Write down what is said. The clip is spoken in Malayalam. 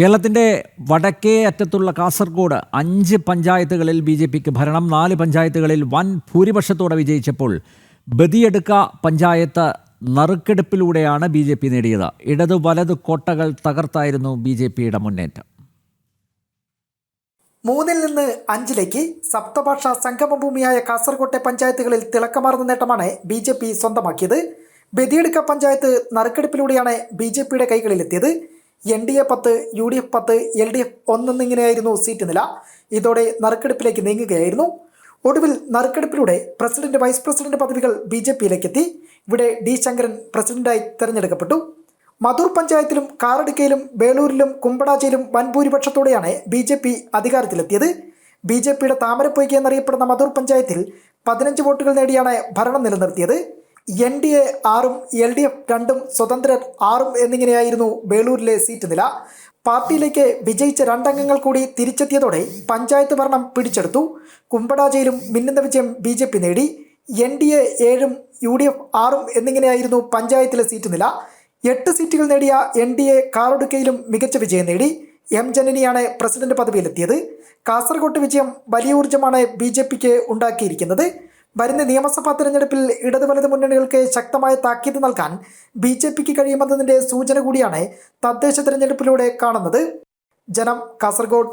കേരളത്തിന്റെ വടക്കേ അറ്റത്തുള്ള കാസർഗോഡ് അഞ്ച് പഞ്ചായത്തുകളിൽ ബി ജെ പിക്ക് ഭരണം നാല് പഞ്ചായത്തുകളിൽ വൻ ഭൂരിപക്ഷത്തോടെ വിജയിച്ചപ്പോൾ ബദിയെടുക്ക പഞ്ചായത്ത് നറുക്കെടുപ്പിലൂടെയാണ് ബി ജെ പി നേടിയത്. ഇടതു വലത് കോട്ടകൾ തകർത്തായിരുന്നു ബി ജെ പിയുടെ മുന്നേറ്റം. മൂന്നിൽ നിന്ന് അഞ്ചിലേക്ക് സപ്തഭാഷ സംഗമഭൂമിയായ കാസർകോട്ടെ പഞ്ചായത്തുകളിൽ തിളക്കമാർന്ന നേട്ടമാണ് ബി ജെ പി സ്വന്തമാക്കിയത്. ബദിയെടുക്ക പഞ്ചായത്ത് നറുക്കെടുപ്പിലൂടെയാണ് ബി ജെ പിയുടെ കൈകളിലെത്തിയത്. എൻ ഡി എ പത്ത് യു ഡി എഫ് പത്ത് എൽ ഡി എഫ് ഒന്നെന്നിങ്ങനെയായിരുന്നു സീറ്റ് നില ഇതോടെ നറുക്കെടുപ്പിലേക്ക് നീങ്ങുകയായിരുന്നു. ഒടുവിൽ നറുക്കെടുപ്പിലൂടെ പ്രസിഡന്റ് വൈസ് പ്രസിഡന്റ് പദവികൾ ബി ജെ പിയിലേക്കെത്തി. ഇവിടെ ഡി ശങ്കരൻ പ്രസിഡന്റായി തെരഞ്ഞെടുക്കപ്പെട്ടു. മധൂർ പഞ്ചായത്തിലും കാറടുക്കയിലും വേളൂരിലും കുമ്പടാച്ചയിലും വൻ ഭൂരിപക്ഷത്തോടെയാണ് ബി ജെ പി അധികാരത്തിലെത്തിയത്. ബി ജെ പിയുടെ താമരപ്പൊയ്ക്ക് എന്നറിയപ്പെടുന്ന മധൂർ പഞ്ചായത്തിൽ പതിനഞ്ച് വോട്ടുകൾ നേടിയാണ് ഭരണം നിലനിർത്തിയത്. എൻ ഡി എ ആറും എൽ ഡി എഫ് രണ്ടും സ്വതന്ത്രർ ആറും എന്നിങ്ങനെയായിരുന്നു ബേളൂരിലെ സീറ്റ് നില. പാർട്ടിയിലേക്ക് വിജയിച്ച രണ്ടംഗങ്ങൾ കൂടി തിരിച്ചെത്തിയതോടെ പഞ്ചായത്ത് ഭരണം പിടിച്ചെടുത്തു. കുമ്പടാജയിലും മിന്നുന്ന വിജയം ബി ജെ പി നേടി. എൻ ഡി എ ഏഴും യു ഡി എഫ് ആറും എന്നിങ്ങനെയായിരുന്നു പഞ്ചായത്തിലെ സീറ്റ് നില. എട്ട് സീറ്റുകൾ നേടിയ എൻ ഡി എ കാറൊടുക്കയിലും മികച്ച വിജയം നേടി. എം ജനനിയാണ് പ്രസിഡന്റ് പദവിയിലെത്തിയത്. കാസർഗോട്ട് വിജയം വലിയ ഊർജമാണ് ബി ജെ പിക്ക് ഉണ്ടാക്കിയിരിക്കുന്നത്. വരുന്ന നിയമസഭാ തെരഞ്ഞെടുപ്പിൽ ഇടത് വലത് മുന്നണികൾക്ക് ശക്തമായ താക്കീത് നൽകാൻ ബി ജെ പിക്ക് കഴിയുമെന്നതിന്റെ സൂചന കൂടിയാണ് തദ്ദേശ തെരഞ്ഞെടുപ്പിലൂടെ കാണുന്നത്. ജനം കാസർഗോഡ്